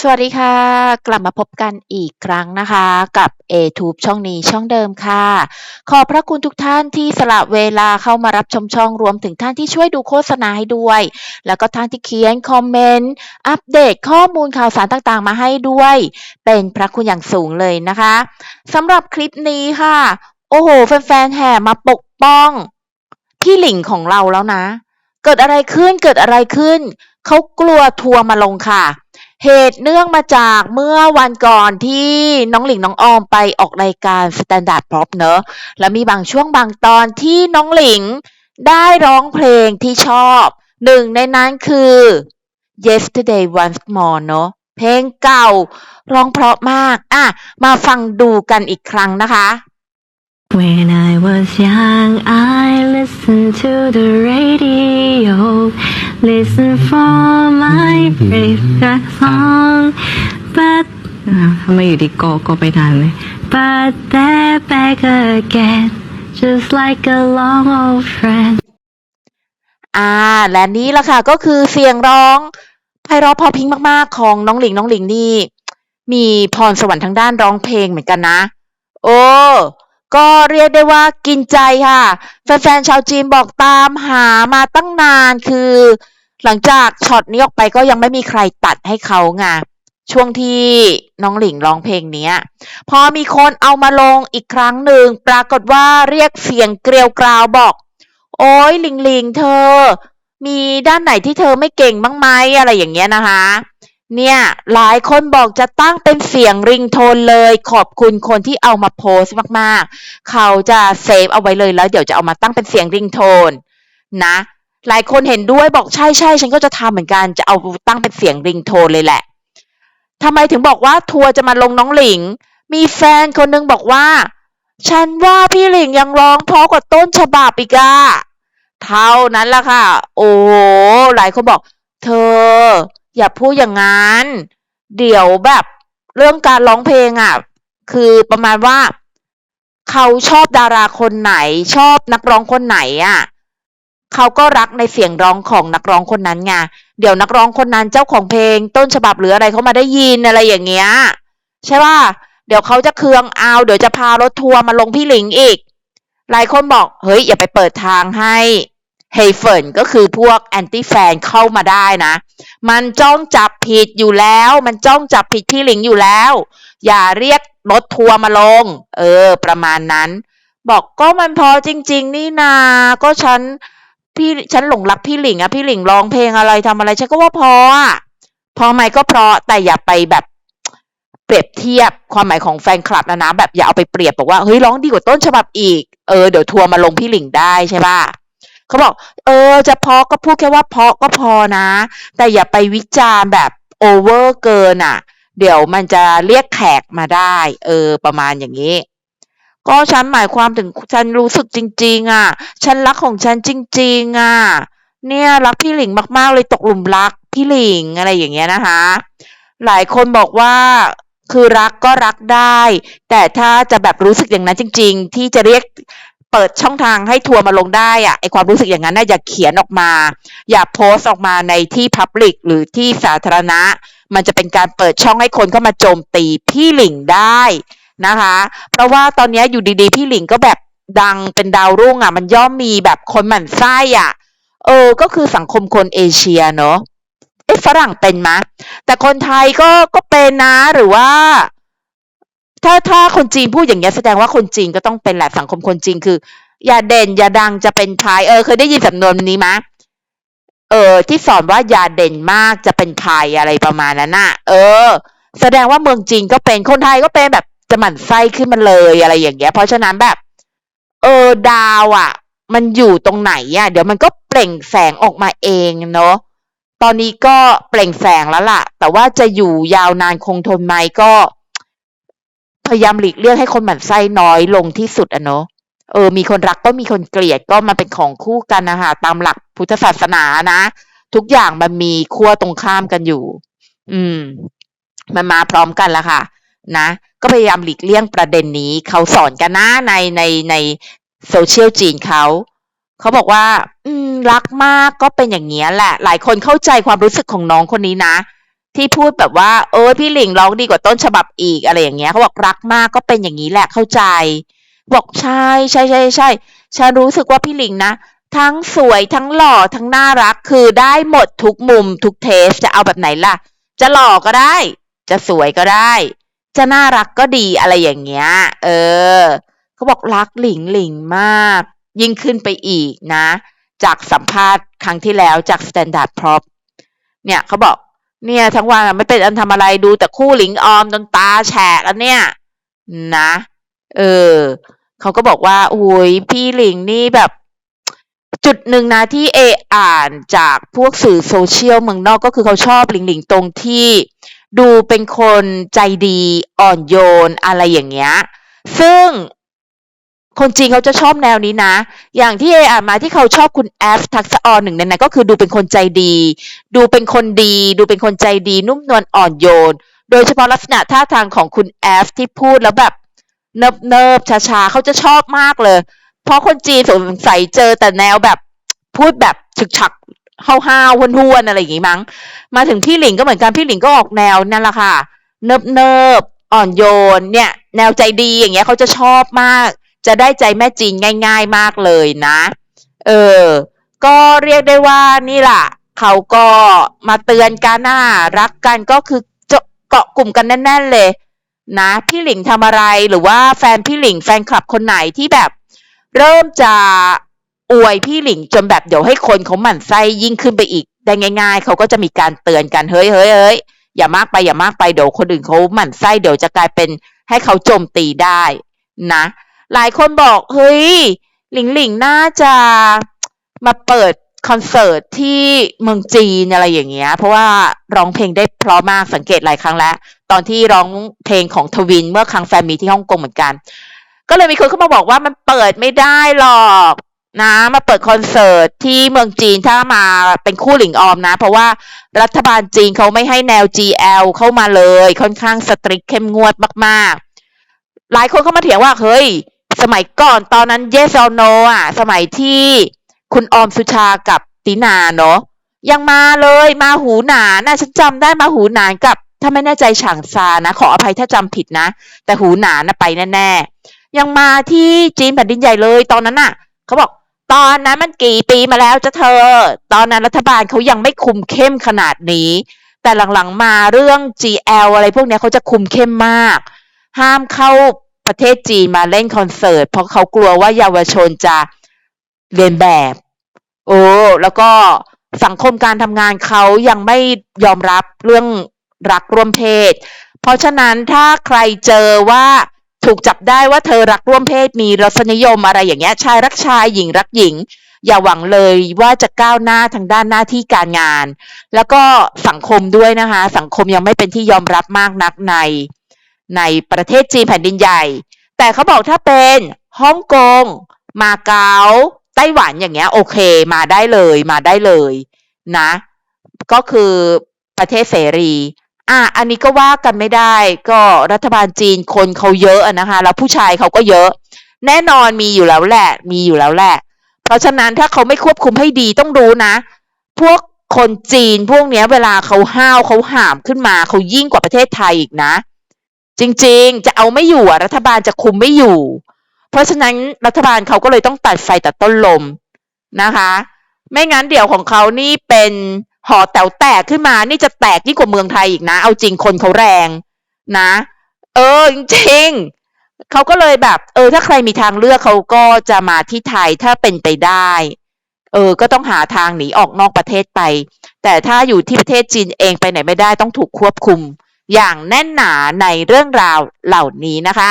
สวัสดีค่ะ กลับมาพบกันอีกครั้งนะคะ กับ A-Tube ช่องนี้ช่องเดิมค่ะ ขอพระคุณทุกท่านที่สละเวลาเข้ามารับชมช่องรวมถึงท่านที่ช่วยดูโฆษณาให้ด้วย แล้วก็ท่านที่เขียนคอมเมนต์ อัปเดตข้อมูลข่าวสารต่างๆ มาให้ด้วย เป็นพระคุณอย่างสูงเลยนะคะสำหรับคลิปนี้ค่ะ โอ้โห แฟนๆแห่มาปกป้องพี่หลิงของเราแล้วนะ เกิดอะไรขึ้นเกิดอะไรขึ้นเขากลัวทัวร์มาลงค่ะ เหตุเนื่องมาจากเมื่อวันก่อนที่น้องหลิงน้องออมไปออกรายการ Standard Pop เนอะแล้วมีบางช่วงบางตอนที่น้องหลิงได้ร้องเพลงที่ชอบหนึ่งในนั้นคือ Yesterday Once More เนอะเพลงเก่าร้องเพราะมาก อะ มาฟังดูกันอีกครั้งนะคะ When I was young, I listened to the radio, listen for my favorite song. But อ่าทำไมอยู่ดีโกโกไปทานเลย But they're back again, just like a long old friend. อ่า และนี่แหละค่ะก็คือเสียงร้องไพเราะเพอพริ้งมากๆ ของน้องหลิงน้องหลิงนี่ มีพรสวรรค์ทางด้านร้องเพลงเหมือนกันนะ โอ้ ก็เรียกได้ว่ากินใจค่ะ แฟนๆชาวจีนบอกตามหามาตั้งนานคือ หลังจากช็อตนี้ออกไปก็ยังไม่มีใครตัดให้เขาไงช่วงที่น้องหลิงร้องเพลงนี้ พอมีคนเอามาลงอีกครั้งหนึ่ง ปรากฏว่าเรียกเสียงเกลียวกราวบอก โอ้ยหลิงหลิงเธอ มีด้านไหนที่เธอไม่เก่งบ้างไหมอะไรอย่างเงี้ยนะคะ เนี่ยหลายคนบอกจะตั้งเป็นเสียงริงโทนเลย ขอบคุณคนที่เอามาโพสต์มากๆ เขาจะเซฟเอาไว้เลยแล้วเดี๋ยวจะเอามาตั้งเป็นเสียงริงโทนนะ หลายคนเห็นด้วยบอกใช่ใช่ฉันก็จะทำเหมือนกันจะเอาตั้งเป็นเสียงริงโทนเลยแหละทำไมถึงบอกว่าทัวร์จะมาลงน้องหลิง มีแฟนคนนึงบอกว่า ฉันว่าพี่หลิงยังร้องเพราะกว่าต้นฉบับอีกอะเท่านั้นละค่ะ โอ้หลายคนบอก เธอ อย่าพูดอย่างนั้นเดี๋ยวแบบเรื่องการร้องเพลงอะ คือประมาณว่า เขาชอบดาราคนไหน ชอบนักร้องคนไหนอะเขาก็รักในเสียงร้องของนักร้องคนนั้นไงเดี๋ยวนักร้องคนนั้นเจ้าของเพลง ต้นฉบับหรืออะไรเขามาได้ยินอะไรอย่างเงี้ยใช่ป่ะเดี๋ยวเขาจะเคืองเอา เดี๋ยวจะพารถทัวร์มาลงพี่หลิงอีก หลายคนบอก เฮ้ย อย่าไปเปิดทางให้ เฮเฟินก็คือพวกแอนตี้แฟนเข้ามาได้นะ มันจ้องจับผิดอยู่แล้ว มันจ้องจับผิดพี่หลิงอยู่แล้ว อย่าเรียกรถทัวร์มาลง เออ ประมาณนั้น บอกก็มันพอจริง ๆ นี่นา ก็ฉันพี่ฉันหลงรักพี่หลิงอะพี่หลิงร้องเพลงอะไรทำอะไร ฉันก็ว่าพออะพอไหมก็เพราะแต่อย่าไปแบบเปรียบเทียบความหมายของแฟนคลับนะนะแบบอย่าเอาไปเปรียบบอกว่าเฮ้ยร้องดีกว่าต้นฉบับอีก เออเดี๋ยวทัวร์มาลงพี่หลิงได้ใช่ป่ะ เขาบอก เออ จะเพาะก็พูดแค่ว่าเพาะก็พอนะ แต่อย่าไปวิจารณ์แบบโอเวอร์เกินอะ เดี๋ยวมันจะเรียกแขกมาได้ เออ ประมาณอย่างนี้ ก็ฉันหมายความถึงฉันรู้สึกจริง ๆ อะ ฉันรักของฉันจริง ๆ อะ เนี่ยรักพี่หลิงมากๆ เลยตกหลุมรักพี่หลิงอะไรอย่างเงี้ยนะคะ หลายคนบอกว่าคือรักก็รักได้ แต่ถ้าจะแบบรู้สึกอย่างนั้นจริง ๆ ที่จะเรียก เปิดช่องทางให้ทัวร์มาลงได้อะไอความรู้สึกอย่างนั้นน่ะอย่าเขียนออกมา อย่าโพสต์ออกมาในที่พับลิกหรือที่สาธารณะ มันจะเป็นการเปิดช่องให้คนเข้ามาโจมตีพี่หลิงได้นะคะ เพราะว่าตอนนี้อยู่ดีๆ พี่หลิงก็แบบดังเป็นดาวรุ่งอะ มันย่อมมีแบบคนหมั่นไส้อะ เออ ก็คือสังคมคนเอเชียเนอะเอ๊ะฝรั่งเป็นมะ แต่คนไทยก็ก็เป็นนะหรือว่า ถ้าถ้าคนจีนพูดอย่างเงี้แสดงว่าคนจีนก็ต้องเป็นแหละสังคมคนจีนคือ อย่าเด่น อย่าดังจะเป็นพายเออเคยได้ยินสำนวนนี้มะเออ ที่สอนว่าอย่าเด่นมากจะเป็นพายอะไรประมาณนั้นน่ะ เออ แสดงว่าเมืองจีนก็เป็นคนไทยก็เป็นแบบจะหมั่นไส้ขึ้นมาเลยอะไรอย่างเงี้ย เพราะฉะนั้นแบบ เออดาวอะ มันอยู่ตรงไหนอะ เดี๋ยวมันก็เปล่งแสงออกมาเองเนาะตอนนี้ก็เปล่งแสงแล้วล่ะ แต่ว่าจะอยู่ยาวนานคงทนไหมก็ พยายามหลีกเลี่ยงให้คนหมั่นไส้น้อยลงที่สุดอะเนาะเออ มีคนรักก็มีคนเกลียดก็มาเป็นของคู่กันนะคะตามหลักพุทธศาสนานะ ทุกอย่างมันมีขั้วตรงข้ามกันอยู่ อืม มันมาพร้อมกันแล้วค่ะ นะ ก็พยายามหลีกเลี่ยงประเด็นนี้ เขาสอนกันนะในในในโซเชียลจีนเขาเขาบอกว่า อืม รักมากก็เป็นอย่างเงี้ยแหละ หลายคนเข้าใจความรู้สึกของน้องคนนี้นะ ที่พูดแบบว่า เออพี่หลิงร้องดีกว่าต้นฉบับอีกอะไรอย่างเงี้ยเขาบอกรักมากก็เป็นอย่างนี้แหละเข้าใจ บอกใช่ใช่ใช่ใช่ฉันรู้สึกว่าพี่หลิงนะทั้งสวยทั้งหล่อทั้งน่ารักคือได้หมดทุกมุมทุกเทสจะเอาแบบไหนล่ะ จะหล่อก็ได้ จะสวยก็ได้ จะน่ารักก็ดีอะไรอย่างเงี้ย เออเขาบอกรักหลิงหลิงมาก ยิ่งขึ้นไปอีกนะ จากสัมภาษณ์ครั้งที่แล้วจาก Standard Prop เนี่ยเขาบอก เนี่ย ทั้งวันไม่เป็นอันทำอะไรดูแต่คู่หลิงออมจนตาแฉะแล้วเนี่ย นะ เออเขาก็บอกว่าโอ้ยพี่หลิงนี่แบบ จุดหนึ่งนะที่เออ่านจากพวกสื่อโซเชียลเมืองนอกก็คือเขาชอบหลิงหลิงตรงที่ดูเป็นคนใจดีอ่อนโยนอะไรอย่างเงี้ย ซึ่ง คนจีนเขาจะชอบแนวนี้นะ อย่างที่เออ่านมาที่เขาชอบคุณแอฟทักษะออนหนึ่งในนั้นก็คือดูเป็นคนใจดี ดูเป็นคนดี ดูเป็นคนใจดี นุ่มนวลอ่อนโยน โดยเฉพาะลักษณะท่าทางของคุณแอฟที่พูดแล้วแบบเนิบเนิบๆช้าๆเขาจะชอบมากเลย เพราะคนจีนสงสัยเจอแต่แนวแบบพูดแบบฉึกฉักห้าวๆห้วนๆอะไรอย่างงี้มั้ง มาถึงพี่หลิงก็เหมือนกันพี่หลิงก็ออกแนวนั่นแหละค่ะ เนิบเนิบๆอ่อนโยนเนี่ย แนวใจดีอย่างเงี้ยเขาจะชอบมาก จะได้ใจแม่จีนง่าย ๆมากเลยนะ เออ ก็เรียกได้ว่านี่ล่ะ เขาก็มาเตือนกันน่ารักกันก็คือเกาะกลุ่มกันแน่น ๆ เลย นะ พี่หลิงทำอะไรหรือว่าแฟนพี่หลิงแฟนคลับคนไหนที่แบบ เริ่มจะอวยพี่หลิงจนแบบเดี๋ยวให้คนเขาหมั่นไส้ยิ่งขึ้นไปอีกได้ง่าย ๆ เขาก็จะมีการเตือนกันเฮ้ยเฮ้ยเฮ้ยอย่ามากไปอย่ามากไปเดี๋ยวคนอื่นเขาหมั่นไส้เดี๋ยวจะกลายเป็นให้เขาโจมตีได้นะ หลายคนบอก เฮ้ย หลิงหลิงน่าจะมาเปิดคอนเสิร์ตที่เมืองจีนอะไรอย่างเงี้ย เพราะว่าร้องเพลงได้เพราะมากสังเกตหลายครั้งแล้ว ตอนที่ร้องเพลงของทวินเมื่อครั้งแฟนมีที่ฮ่องกงเหมือนกัน ก็เลยมีคนเข้ามาบอกว่ามันเปิดไม่ได้หรอกนะมาเปิดคอนเสิร์ตที่เมืองจีนถ้ามาเป็นคู่หลิงออมนะ เพราะว่ารัฐบาลจีนเขาไม่ให้แนว GL เข้ามาเลย ค่อนข้างสตริกเข้มงวดมากๆ หลายคนเข้ามาเถียงว่าเฮ้ย สมัยก่อนตอนนั้น Yes or No อะ สมัยที่คุณออมสุชากับตินาเนาะยังมาเลยมาหูหนานะฉันจำได้มาหูหนานกับถ้าไม่แน่ใจฉางซานะ ขออภัยถ้าจำผิดนะ แต่หูหนานะไปแน่ๆ ยังมาที่จีนแผ่นดินใหญ่เลยตอนนั้นน่ะเขาบอกตอนนั้นมันกี่ปีมาแล้วจะเธอ ตอนนั้นรัฐบาลเขายังไม่คุมเข้มขนาดนี้ แต่หลังๆมาเรื่อง GL อะไรพวกนี้เขาจะคุมเข้มมาก ห้ามเข้า ประเทศจีนมาเล่นคอนเสิร์ต เพราะเขากลัวว่าเยาวชนจะเรียนแบบ โอ้แล้วก็สังคมการทำงานเขายังไม่ยอมรับเรื่องรักร่วมเพศ เพราะฉะนั้นถ้าใครเจอว่าถูกจับได้ว่าเธอรักร่วมเพศมีรสนิยมอะไรอย่างเงี้ยชายรักชายหญิงรักหญิง อย่าหวังเลยว่าจะก้าวหน้าทางด้านหน้าที่การงาน แล้วก็สังคมด้วยนะคะ สังคมยังไม่เป็นที่ยอมรับมากนักใน ในประเทศจีนแผ่นดินใหญ่ แต่เขาบอกถ้าเป็นฮ่องกง มาเก๊าไต้หวันอย่างเงี้ยโอเคมาได้เลยมาได้เลยนะ ก็คือประเทศเสรีอะอันนี้ก็ว่ากันไม่ได้ ก็รัฐบาลจีนคนเขาเยอะนะคะ แล้วผู้ชายเขาก็เยอะ แน่นอนมีอยู่แล้วแหละ มีอยู่แล้วแหละ เพราะฉะนั้นถ้าเขาไม่ควบคุมให้ดีต้องรู้นะ พวกคนจีนพวกเนี้ยเวลาเขาห้าวเขาหามขึ้นมาเขายิ่งกว่าประเทศไทยอีกนะ จริงๆ จะเอาไม่อยู่อะรัฐบาลจะคุมไม่อยู่ เพราะฉะนั้นรัฐบาลเขาก็เลยต้องตัดไฟตัดต้นลมนะคะ ไม่งั้นเดี๋ยวของเขานี่เป็นหอแต๋วแตกขึ้นมานี่จะแตกยิ่งกว่าเมืองไทยอีกนะ เอาจริงคนเขาแรงนะ เออจริงๆเขาก็เลยแบบ เออ ถ้าใครมีทางเลือกเขาก็จะมาที่ไทยถ้าเป็นไปได้ เออ ก็ต้องหาทางหนีออกนอกประเทศไป แต่ถ้าอยู่ที่ประเทศจีนเองไปไหนไม่ได้ต้องถูกควบคุม อย่างแน่นหนาในเรื่องราวเหล่านี้นะคะ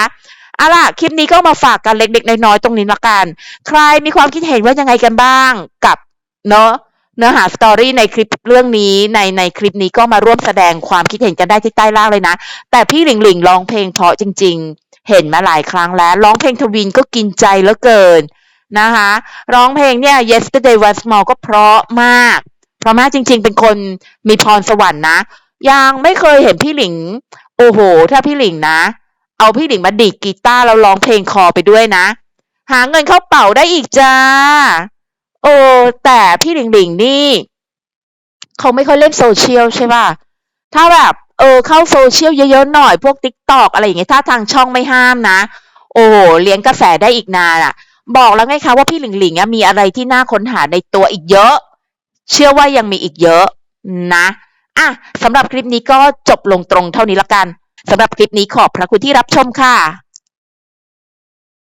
เอาล่ะคลิปนี้ก็มาฝากกันเล็ก ๆ น้อยๆตรงนี้ละกัน ใครมีความคิดเห็นว่ายังไงกันบ้างกับเนาะเนื้อหาสตอรี่ในคลิปเรื่องนี้ในในคลิปนี้ก็มาร่วมแสดงความคิดเห็นกันได้ที่ใต้ล่างเลยนะ แต่พี่หลิงหลิงร้องเพลงเพราะจริง ๆ เห็นมาหลายครั้งแล้วร้องเพลงทวินก็กินใจเหลือเกินนะคะร้องเพลงเนี่ย yesterday was more ก็เพราะมาก เพราะมากจริง ๆ เป็นคนมีพรสวรรค์นะ ยังไม่เคยเห็นพี่หลิง โอ้โห ถ้าพี่หลิงนะ เอาพี่หลิงมาดีดกีตาร์แล้วร้องเพลงคอไปด้วยนะ หาเงินเข้าเป่าได้อีกจ้า โอ้แต่พี่หลิงหลิงนี่เขาไม่ค่อยเล่นโซเชียลใช่ป่ะ ถ้าแบบเออเข้าโซเชียลเยอะๆหน่อยพวกติ๊กตอกอะไรอย่างเงี้ยถ้าทางช่องไม่ห้ามนะ โอ้โหเลี้ยงกระแสได้อีกนานอะ่ะ บอกแล้วไงคะว่าพี่หลิงหลิงมีอะไรที่น่าค้นหาในตัวอีกเยอะ เชื่อว่ายังมีอีกเยอะนะ อะสำหรับคลิปนี้ก็จบลงตรงเท่านี้ละกันสำหรับคลิปนี้ขอบพระคุณที่รับชมค่ะ